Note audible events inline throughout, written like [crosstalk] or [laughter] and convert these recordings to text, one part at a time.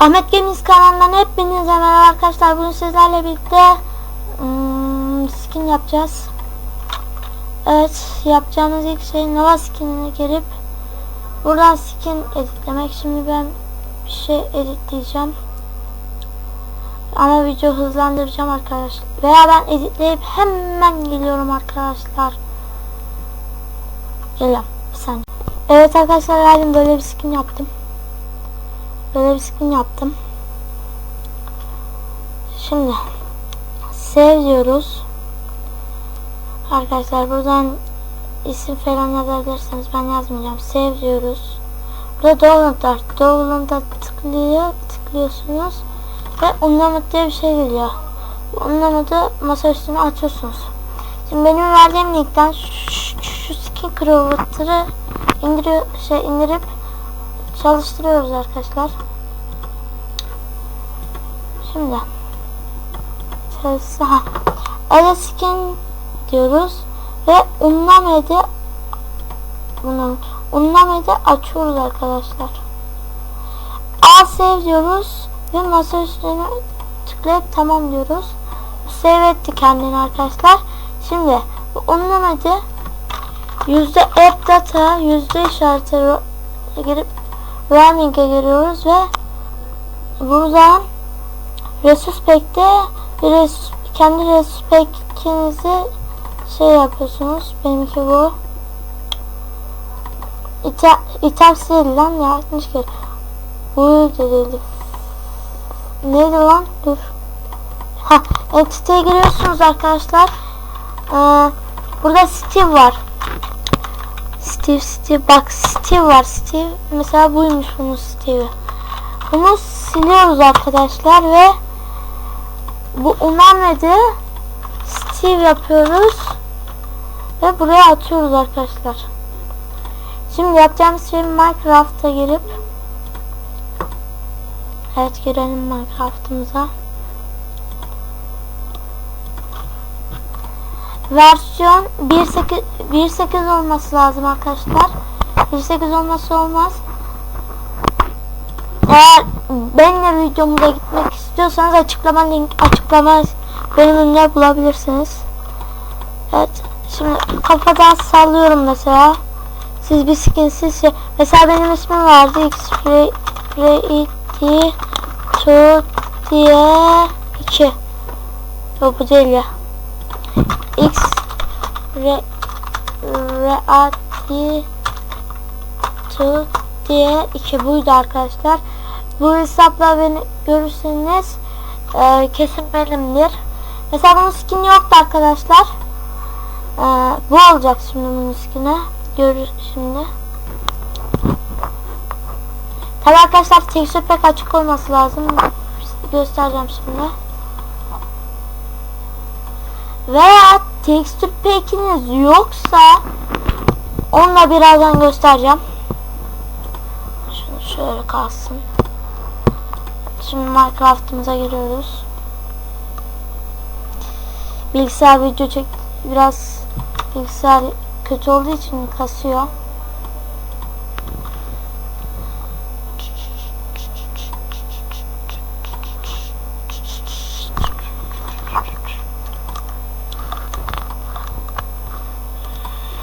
Ahmet Games kanalından hepinize merhaba arkadaşlar. Bugün sizlerle birlikte hmm, skin yapacağız. Evet, yapacağımız ilk şey Nova skinine girip buradan skin editlemek. Şimdi ben bir şey editleyeceğim. Ama video hızlandıracağım arkadaşlar. Veya ben editleyip hemen geliyorum arkadaşlar. Geliyorum. Bir saniye. Evet arkadaşlar geldim böyle bir skin yaptım. Böyle bir skin yaptım. Şimdi save diyoruz. Arkadaşlar buradan isim falan yazabilirsiniz. Ben yazmayacağım. Save diyoruz. Burada download var. Download'a tıklıyor, tıklıyorsunuz ve unlimited diye bir şey geliyor. Unlimited'ı masa üstüne atıyorsunuz. Şimdi benim verdiğim linkten şu, şu skin creator'ı şey indirip çalıştırıyoruz arkadaşlar. Şimdi çalışsa ha. Diyoruz ve unlamedi bunu unlamedi açıyoruz arkadaşlar. A save diyoruz ve masa üstüne tıklayıp tamam diyoruz. Save etti kendini arkadaşlar. Şimdi bu unlamedi yüzde app data yüzde işareti girip Roaming'e giriyoruz ve buradan Resuspect'te bir resus, kendi Resuspect'inizi şey yapıyorsunuz. Benimki bu. İtemsiz değil lan yanlış ki. Bu değildi. Neydi lan? Dur. Ha, Entity'ye giriyorsunuz arkadaşlar. Ee, burada Steve var. Steve Steve bak Steve var Steve mesela buymuş bunun Steve'i bunu siliyoruz arkadaşlar ve bu unamedi Steve yapıyoruz ve buraya atıyoruz arkadaşlar şimdi yapacağımız şey Minecraft'a girip evet girelim Minecraft'ımıza versiyon 1.8 1.8 olması lazım arkadaşlar. 1.8 olması olmaz. Eğer benimle videomuza gitmek istiyorsanız açıklama link açıklama bölümünde bulabilirsiniz. Evet. Şimdi kafadan sallıyorum mesela. Siz bir skinsiz şey. Mesela benim ismim vardı. X Ray Ray T diye 2. Yok bu değil ya. X re reati to diye iki buydu arkadaşlar. Bu hesapla beni görürseniz e, kesin benimdir. Mesela bunun skin yoktu arkadaşlar. E, bu olacak şimdi bunun skini. Görür şimdi. Tabi arkadaşlar texture pek açık olması lazım. Göstereceğim şimdi. Veya texture pack'iniz yoksa onunla birazdan göstereceğim. Şunu şöyle kalsın. Şimdi Minecraft'ımıza giriyoruz. Bilgisayar video çek biraz bilgisayar kötü olduğu için kasıyor.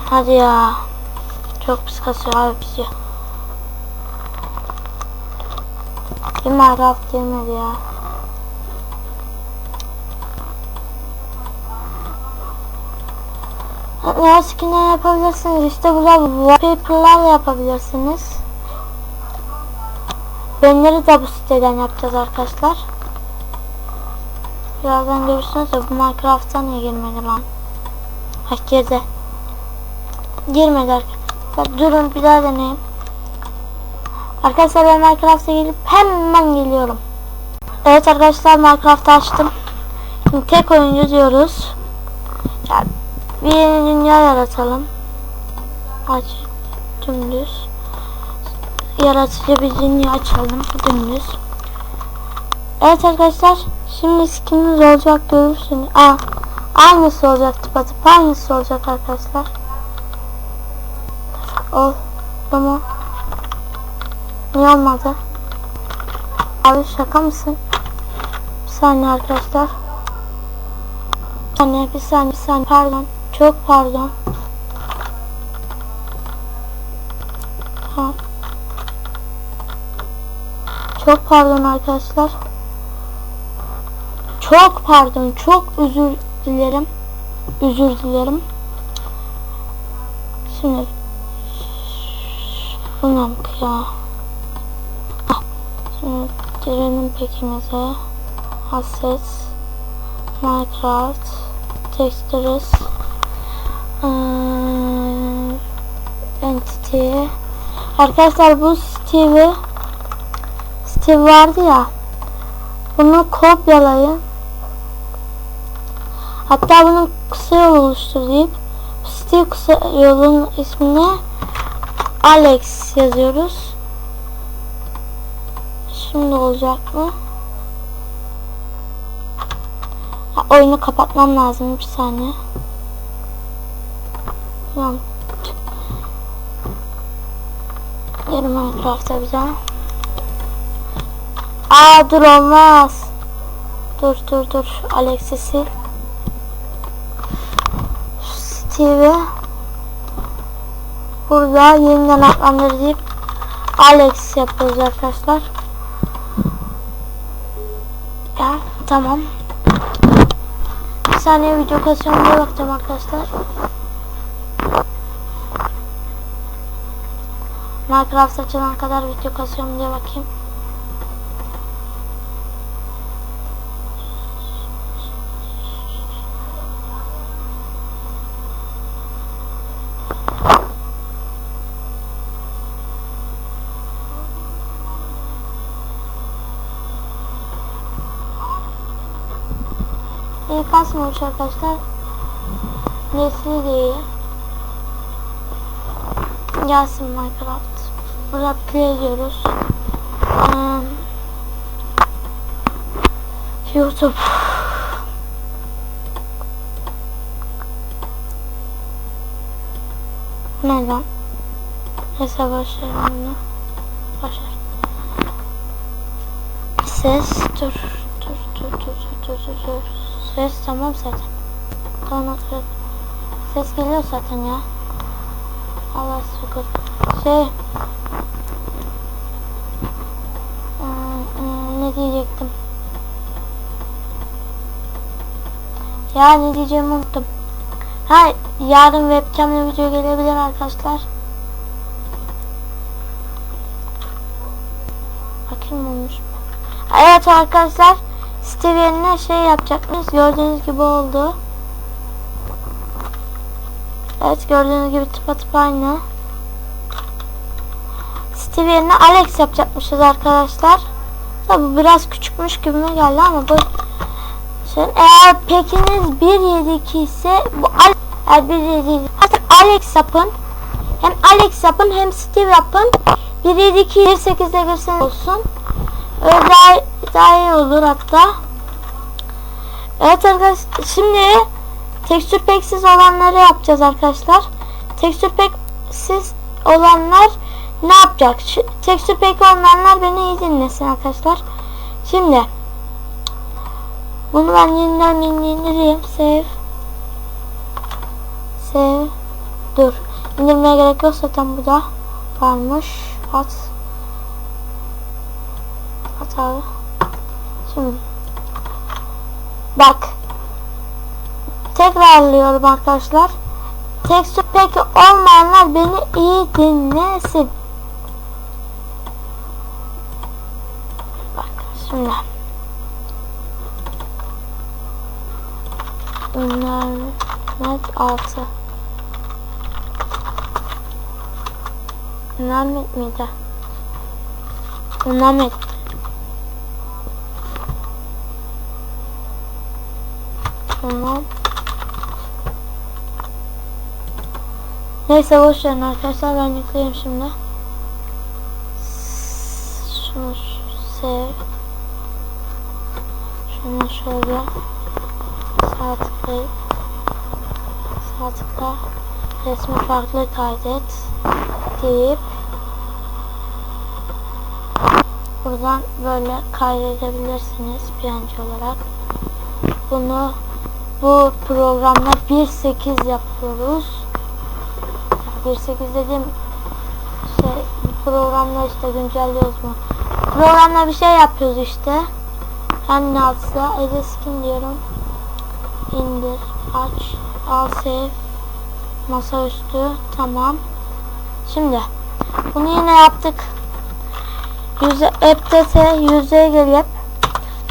Hadi ya. Çok pis kasıyor abi bizi. Bir Minecraft girmedi ya. Ne skinler yapabilirsiniz. İşte burada wallpaper'larla yapabilirsiniz. Benleri de bu siteden yapacağız arkadaşlar. Birazdan görürsünüz de bu Minecraft'a niye girmedi lan? Ha girdi. Girmedi arkadaşlar. Durun bir daha deneyeyim. Arkadaşlar ben Minecraft'a gelip hemen geliyorum. Evet arkadaşlar Minecraft'ı açtım. Şimdi tek oyuncu diyoruz. Yani bir yeni dünya yaratalım. Aç dümdüz. Yaratıcı bir dünya açalım dümdüz. Evet arkadaşlar şimdi skinimiz olacak görürsünüz. Aa, aynısı olacak tıpatıp aynısı olacak arkadaşlar. Ol. Tamam. Niye olmadı? Abi şaka mısın? Bir saniye arkadaşlar. Bir saniye, bir saniye, bir saniye. Pardon. Çok pardon. Tamam. Çok pardon arkadaşlar. Çok pardon. Çok özür dilerim. Özür dilerim. Şimdi Bundan ya. Girelim pekimize. Assets. Minecraft. Textures. Ee, entity. Arkadaşlar bu Steve Steve vardı ya. Bunu kopyalayın. Hatta bunu kısa yol oluştur deyip Steve kısa yolun ismini Alex yazıyoruz. Şimdi olacak mı? Ha, oyunu kapatmam lazım bir saniye. Tamam. Yarın Minecraft'a daha. Aa dur olmaz. Dur dur dur. Alex'i sil. Steve burada yeniden adlandır deyip Alex yapıyoruz arkadaşlar. Ya tamam. Bir saniye video kasıyorum bakacağım arkadaşlar. Minecraft açılana kadar video kasıyorum diye bakayım. olmuş arkadaşlar. Nesli diye. Gelsin Minecraft. Burada play diyoruz. Ee, hmm. YouTube. Ne lan? Neyse başlayalım bunu. Başlar. Ses dur dur dur dur dur dur dur. Ses tamam zaten. Dur. Ses geliyor zaten ya. Allah şükür. Şey. Hmm, hmm, ne diyecektim? Ya ne diyeceğimi unuttum. Ha yarın webcamle video gelebilir arkadaşlar. Bakayım olmuş mu? Evet arkadaşlar. Steve yerine şey yapacakmış. Gördüğünüz gibi oldu. Evet gördüğünüz gibi tıpatıp aynı. Steve yerine Alex yapacakmışız arkadaşlar. Tabi biraz küçükmüş gibi geldi ama bu Şimdi eğer pekiniz 1.7.2 ise bu Alex eğer 1.7 artık Alex yapın. Hem Alex yapın hem Steve yapın. 1.7.2 1.8'de girseniz olsun. Daha, daha iyi olur hatta. Evet arkadaşlar şimdi tekstür peksiz olanları yapacağız arkadaşlar. Tekstür peksiz olanlar ne yapacak? Tekstür pek olanlar beni iyi dinlesin arkadaşlar. Şimdi bunu ben yeniden indireyim. Save. Save. Dur. İndirmeye gerek yok zaten bu da varmış. At. At. Şimdi. Bak. Tekrarlıyorum arkadaşlar. Tekstür peki olmayanlar beni iyi dinlesin. Bak şimdi. Ünlem 6 Ünlem miydi? Ünlem Tamam. Neyse boş arkadaşlar ben yükleyeyim şimdi. Şunu sev. Şunu şöyle sağ tıklayıp sağ tıkla resmi farklı kaydet deyip buradan böyle kaydedebilirsiniz PNG olarak. Bunu bu programla 1.8 yapıyoruz. 1.8 dediğim şey programla işte güncelliyoruz mu? Programla bir şey yapıyoruz işte. Her ne Ede skin diyorum. İndir, aç, al save, masaüstü, tamam. Şimdi bunu yine yaptık. Yüze, app'te yüzeye gelip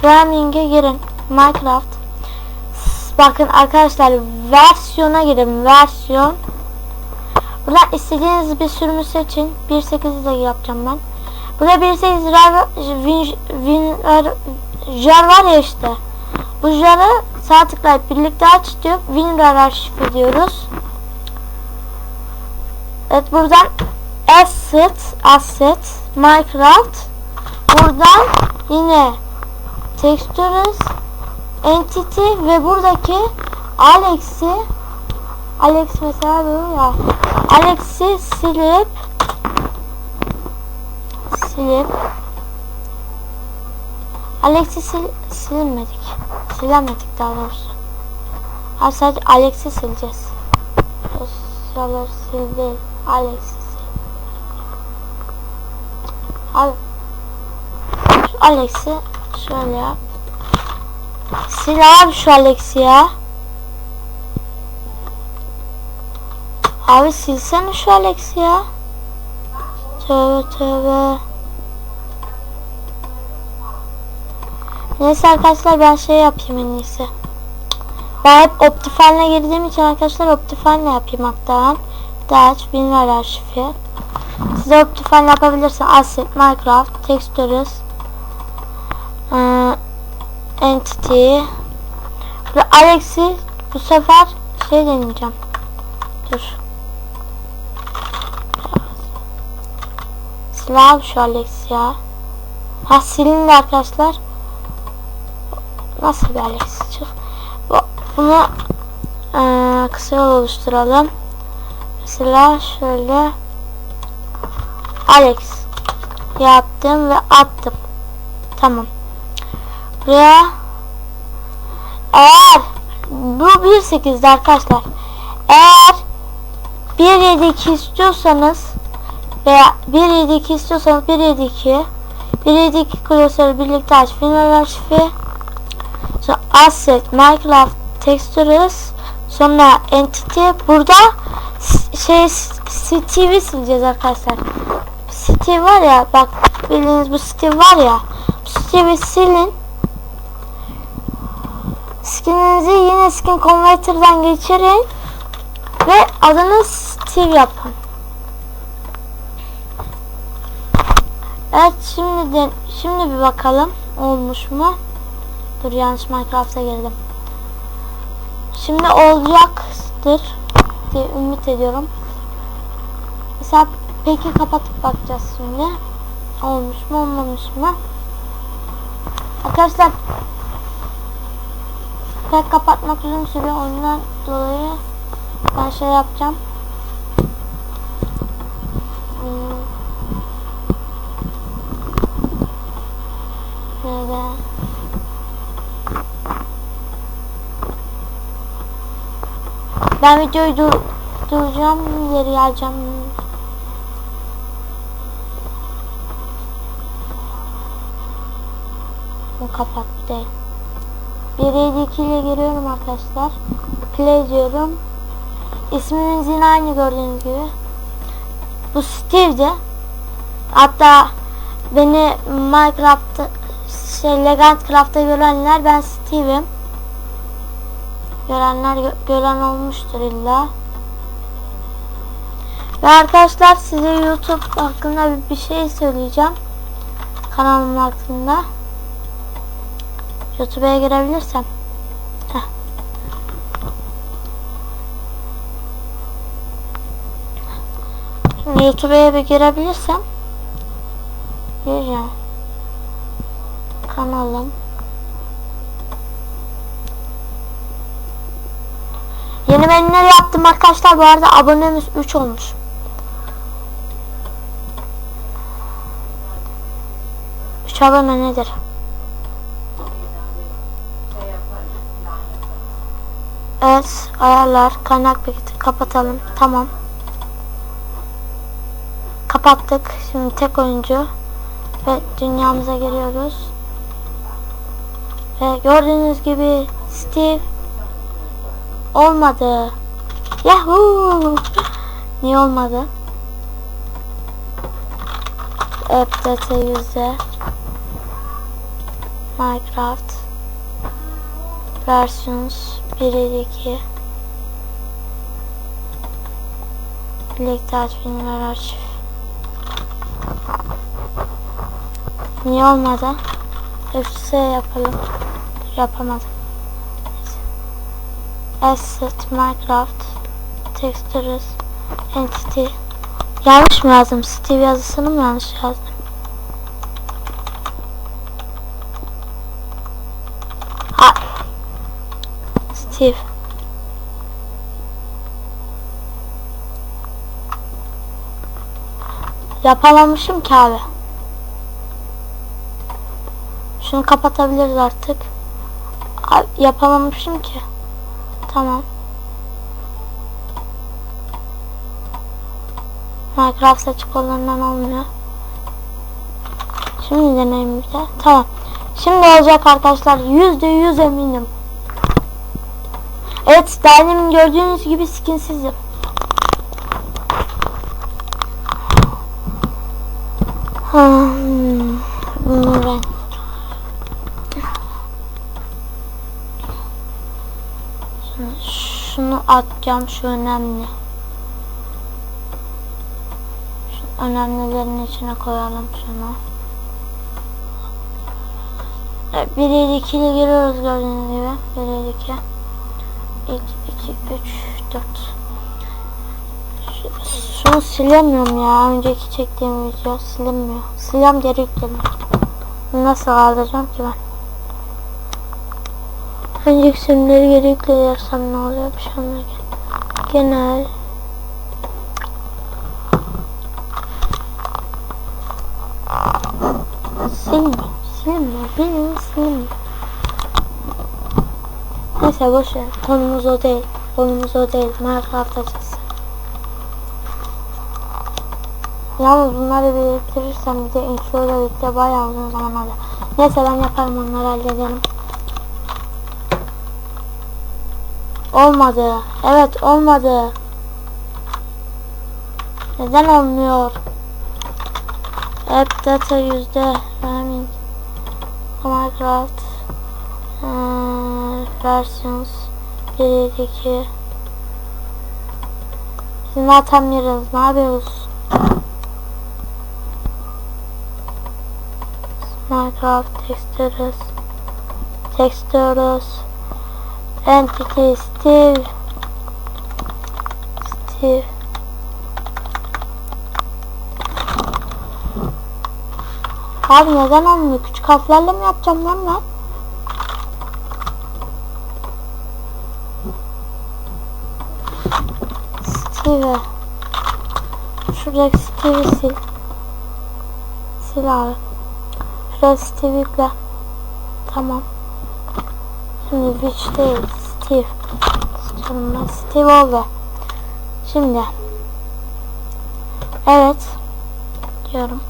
Raming'e girin. Minecraft. Bakın arkadaşlar versiyona girin. Versiyon. Buradan istediğiniz bir sürümü seçin. 1.8'i de yapacağım ben. Burada 1.8 jar, win, jar var ya işte. Bu jarı sağ tıklayıp birlikte aç diyor. WinRAR arşiv diyoruz. Evet buradan asset, asset, Minecraft. Buradan yine textures, entity ve buradaki Alex'i Alex mesela bu ya. Alex'i silip silip Alex'i sil, silemedik. Silemedik daha doğrusu. Ha sadece Alex'i sileceğiz. Dosyaları sil değil. Alex'i sil. Abi Alex'i şöyle yap. Sil abi şu Alex'i ya. Abi silsene şu Alex'i ya. Tövbe tövbe. Neyse arkadaşlar ben şey yapayım en iyisi. Ben hep Optifine'le girdiğim için arkadaşlar Optifine'le yapayım hatta. Aç binler arşivi. Siz de Optifine yapabilirsiniz. Asset, Minecraft, Textures, Entity. Ve Alex'i bu sefer şey deneyeceğim. Dur. Silah şu Alex ya. Ha silindi arkadaşlar. Nasıl bir Alex? Çık. Bu- Bunu eee, kısa oluşturalım. Mesela şöyle Alex yaptım ve attım. Tamam. Buraya eğer bu 1.8'de arkadaşlar eğer 1.7.2 istiyorsanız veya 1.7.2 istiyorsanız 1.7.2 1.7.2 klasörü birlikte aç final arşivi sonra asset minecraft textures sonra entity burada şey Steve'i sileceğiz arkadaşlar. Steve var ya bak bildiğiniz bu Steve var ya bu Steve'i silin skininizi yine skin converter'dan geçirin ve adını Steve yapın Evet şimdi de şimdi bir bakalım olmuş mu? Dur yanlış Minecraft'a girdim. Şimdi olacaktır diye ümit ediyorum. Mesela peki kapatıp bakacağız şimdi. Olmuş mu olmamış mı? Arkadaşlar pek kapatmak uzun sürüyor ondan dolayı ben şey yapacağım. Hmm. Nerede? Ben videoyu dur duracağım, geri geleceğim. Bu. 1.7.2 ile giriyorum arkadaşlar. Play diyorum. İsmimiz yine aynı gördüğünüz gibi. Bu Steve'di. Hatta beni Minecraft'ta şey Legend Craft'ta görenler ben Steve'im. Görenler gö- gören olmuştur illa. Ve arkadaşlar size YouTube hakkında bir, şey söyleyeceğim. Kanalım hakkında. YouTube'a girebilirsem. YouTube'a bir girebilirsem. Gireceğim. Kanalım. Yeni menüleri yaptım arkadaşlar. Bu arada abonemiz 3 olmuş. 3 abone nedir? Evet ayarlar kaynak paketi kapatalım. Tamam. Kapattık. Şimdi tek oyuncu ve dünyamıza giriyoruz ve gördüğünüz gibi Steve olmadı. Yahoo! [laughs] Niye olmadı? FTT yüzde Minecraft Versions 1.2 Birlikte aç filmler arşiv Niye olmadı? FC yapalım Yapamadım Asset Minecraft Textures Entity Yanlış mı yazdım? Steve yazısını mı yanlış yazdım? Ha. Steve. Yapamamışım ki abi. Şunu kapatabiliriz artık. Yapamamışım ki. Tamam. Minecraft açık olanından olmuyor. Şimdi deneyim bir de. Tamam. Şimdi olacak arkadaşlar. Yüzde yüz eminim. Evet demin gördüğünüz gibi skinsizim. Hmm, bunu ben Şunu, atacağım şu önemli. Şu önemlilerin içine koyalım şunu. Evet, 1 7 2'li giriyoruz gördüğünüz gibi. 1 7 2 2 2 3 4 Şunu silemiyorum ya. Önceki çektiğim video silinmiyor. Silem geri yükledim. Nasıl kaldıracağım ki ben? Önceki simleri geri yüklersem ne oluyor? Bir şey. Genel Neyse boş ver. Konumuz o değil. Konumuz o değil. Minecraft açısı. Yalnız bunları biriktirirsem bir de ile birlikte bayağı uzun zaman alır. Neyse ben yaparım onları hallederim. Olmadı. Evet olmadı. Neden olmuyor? App data yüzde Minecraft ee, Versions 1.2 Siz ne atamıyoruz? Ne yapıyoruz? Minecraft Textures Textures Entity Steve Steve Abi neden olmuyor? Küçük harflerle mi yapacağım lan ben? Steve. Şuradaki Steve'i sil. Sil abi. Şuraya Steve yükle. Tamam. Şimdi Witch değil. Steve. Ben. Steve oldu. Şimdi. Evet. Diyorum.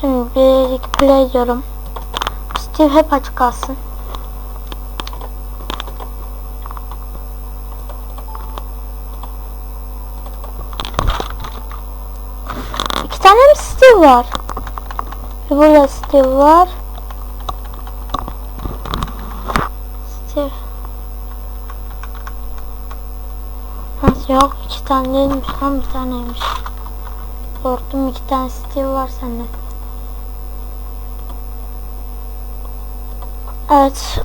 Şimdi bir play diyorum. Steve hep açık kalsın. İki tane mi Steve var? Burada Steve var. Steve. Nasıl yok? iki tane değilmiş lan bir taneymiş. Korktum iki tane Steve var sende. Evet.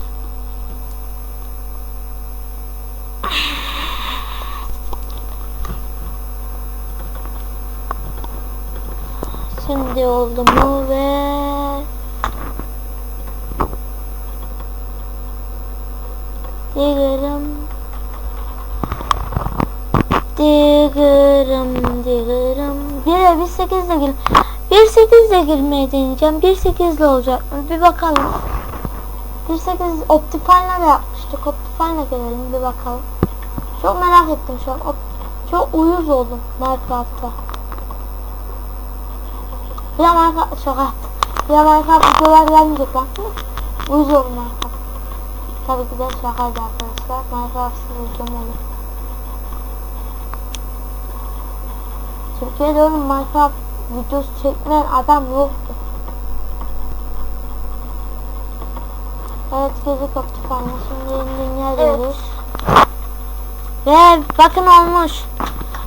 Şimdi oldu mu ve diyelim Digırım digırım. 1'e 1.8 ile gir. 1.8 ile girmeye deneyeceğim. 1.8 ile olacak? Bir bakalım. 1.8 Optifine'la da yapmıştık. Optifine'la gelelim bir bakalım. Çok merak ettim şu an. Op- çok uyuz oldum Minecraft'ta. Ya Minecraft şaka. Ya Minecraft videolar gelmeyecek lan. Uyuz oldum Minecraft. Tabii ki de şakaydı arkadaşlar. Minecraft'sız videom olur. Türkiye'de oğlum Minecraft videosu çekmeyen adam yoktu. Evet gezi koptu falan. Şimdi yeni dünya diyoruz. Ve bakın olmuş.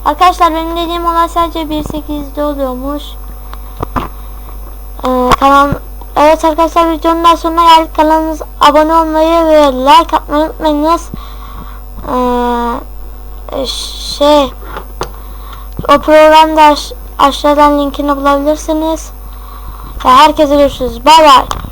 Arkadaşlar benim dediğim olay sadece 1.8'de oluyormuş. Ee, kanal Evet arkadaşlar videonun daha sonuna geldik. Kanalımıza abone olmayı ve like atmayı unutmayınız. Ee, şey o programda aş- aşağıdan linkini bulabilirsiniz. Ve herkese görüşürüz. Bay bay.